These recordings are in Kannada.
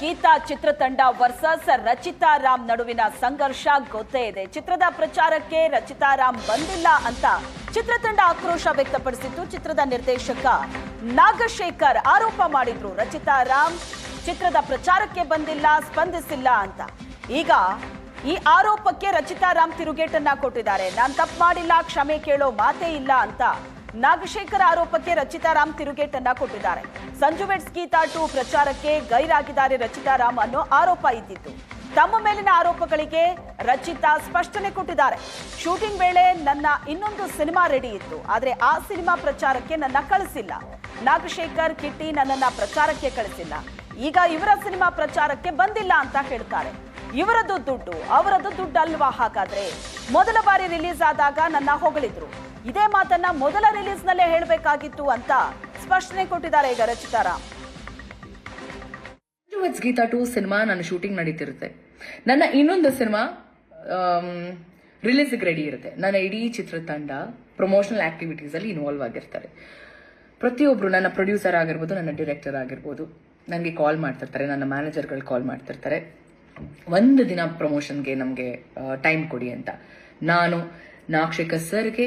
ಗೀತಾ ಚಿತ್ರತಂಡ ವರ್ಸಸ್ ರಚಿತಾ ರಾಮ್ ನಡುವಿನ ಸಂಘರ್ಷ ಗೊತ್ತೇ ಇದೆ. ಚಿತ್ರದ ಪ್ರಚಾರಕ್ಕೆ ರಚಿತಾ ರಾಮ್ ಬಂದಿಲ್ಲ ಅಂತ ಚಿತ್ರತಂಡ ಆಕ್ರೋಶ ವ್ಯಕ್ತಪಡಿಸಿತ್ತು. ಚಿತ್ರದ ನಿರ್ದೇಶಕ ನಾಗಶೇಖರ್ ಆರೋಪ ಮಾಡಿದ್ರು. ರಚಿತಾ ರಾಮ್ ಚಿತ್ರದ ಪ್ರಚಾರಕ್ಕೆ ಬಂದಿಲ್ಲ, ಸ್ಪಂದಿಸಿಲ್ಲ ಅಂತ. ಈಗ ಈ ಆರೋಪಕ್ಕೆ ರಚಿತಾ ರಾಮ್ ತಿರುಗೇಟನ್ನ ಕೊಟ್ಟಿದ್ದಾರೆ. ನಾನ್ ತಪ್ಪು ಮಾಡಿಲ್ಲ, ಕ್ಷಮೆ ಕೇಳೋ ಮಾತೇ ಇಲ್ಲ ಅಂತ ನಾಗಶೇಖರ್ ಆರೋಪಕ್ಕೆ ರಚಿತಾ ರಾಮ್ ತಿರುಗೇಟನ್ನ ಕೊಟ್ಟಿದ್ದಾರೆ. ಸಂಜು ವೆಟ್ಸ್ ಗೀತಾ ಟು ಪ್ರಚಾರಕ್ಕೆ ಗೈರಾಗಿದ್ದಾರೆ ರಚಿತಾ ರಾಮ್ ಅನ್ನೋ ಆರೋಪ ಇದ್ದಿತ್ತು ತಮ್ಮ ಮೇಲಿನ ಆರೋಪಗಳಿಗೆ ರಚಿತಾ ಸ್ಪಷ್ಟನೆ ಕೊಟ್ಟಿದ್ದಾರೆ. ಶೂಟಿಂಗ್ ವೇಳೆ ನನ್ನ ಇನ್ನೊಂದು ಸಿನಿಮಾ ರೆಡಿ ಇತ್ತು. ಆದರೆ ಆ ಸಿನಿಮಾ ಪ್ರಚಾರಕ್ಕೆ ನನ್ನ ಕಳಿಸಿಲ್ಲ. ನಾಗಶೇಖರ್ ಕಿಟ್ಟಿ ನನ್ನನ್ನ ಪ್ರಚಾರಕ್ಕೆ ಕಳಿಸಿಲ್ಲ. ಈಗ ಇವರ ಸಿನಿಮಾ ಪ್ರಚಾರಕ್ಕೆ ಬಂದಿಲ್ಲ ಅಂತ ಹೇಳ್ತಾರೆ. ಇವರದ್ದು ದುಡ್ಡು, ಅವರದ್ದು ದುಡ್ಡು ಅಲ್ವಾ ಹಾಗಾದ್ರೆ ಮೊದಲ ಬಾರಿ ರಿಲೀಸ್ ಆದಾಗ ನನ್ನ ಹೊಗಳಿದ್ರು. ಇದೇ ಮಾತನ್ನ ಮೊದಲ ರಿಲೀಸ್ ನಲ್ಲೇ ಹೇಳಬೇಕಾಗಿತ್ತು ಅಂತ ಸ್ಪಷ್ಟನೆ ಕೊಟ್ಟಿದ್ದಾರೆ ಈಗ ರಚಿತಾ ಗೀತಾ ಟು ಸಿನಿಮಾ ನನ್ನ ಶೂಟಿಂಗ್ ನಡೀತಿರುತ್ತೆ. ನನ್ನ ಇನ್ನೊಂದು ಸಿನಿಮಾ ರಿಲೀಸ್ಗೆ ರೆಡಿ ಇರುತ್ತೆ. ನನ್ನ ಇಡೀ ಚಿತ್ರತಂಡ ಪ್ರಮೋಷನಲ್ ಆಕ್ಟಿವಿಟೀಸ್ ಅಲ್ಲಿ ಇನ್ವಾಲ್ವ್ ಆಗಿರ್ತಾರೆ. ಪ್ರತಿಯೊಬ್ರು ನನ್ನ ಪ್ರೊಡ್ಯೂಸರ್ ಆಗಿರ್ಬೋದು, ನನ್ನ ಡಿರೆಕ್ಟರ್ ಆಗಿರ್ಬೋದು ನನಗೆ ಕಾಲ್ ಮಾಡ್ತಿರ್ತಾರೆ, ನನ್ನ ಮ್ಯಾನೇಜರ್ಗಳು ಕಾಲ್ ಮಾಡ್ತಿರ್ತಾರೆ. ಒಂದು ದಿನ ಪ್ರಮೋಷನ್ಗೆ ನಮಗೆ ಟೈಮ್ ಕೊಡಿ ಅಂತ. ನಾನು ನಾಕ್ಷಿಕ ಸರ್ಗೆ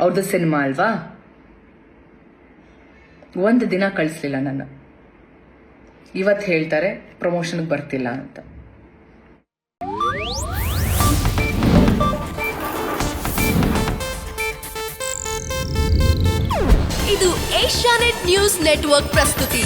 ಅವ್ರದ್ದು ಸಿನಿಮಾ ಅಲ್ವಾ? ಒಂದು ದಿನ ಕಳಿಸ್ಲಿಲ್ಲ ನನ್ನ. ಇವತ್ತು ಹೇಳ್ತಾರೆ, ಪ್ರಮೋಷನ್ಗೆ ಬರ್ತಿಲ್ಲ ಅಂತ. ಇದು ಏಷ್ಯಾನೆಟ್ ನ್ಯೂಸ್ ನೆಟ್ವರ್ಕ್ ಪ್ರಸ್ತುತಿ.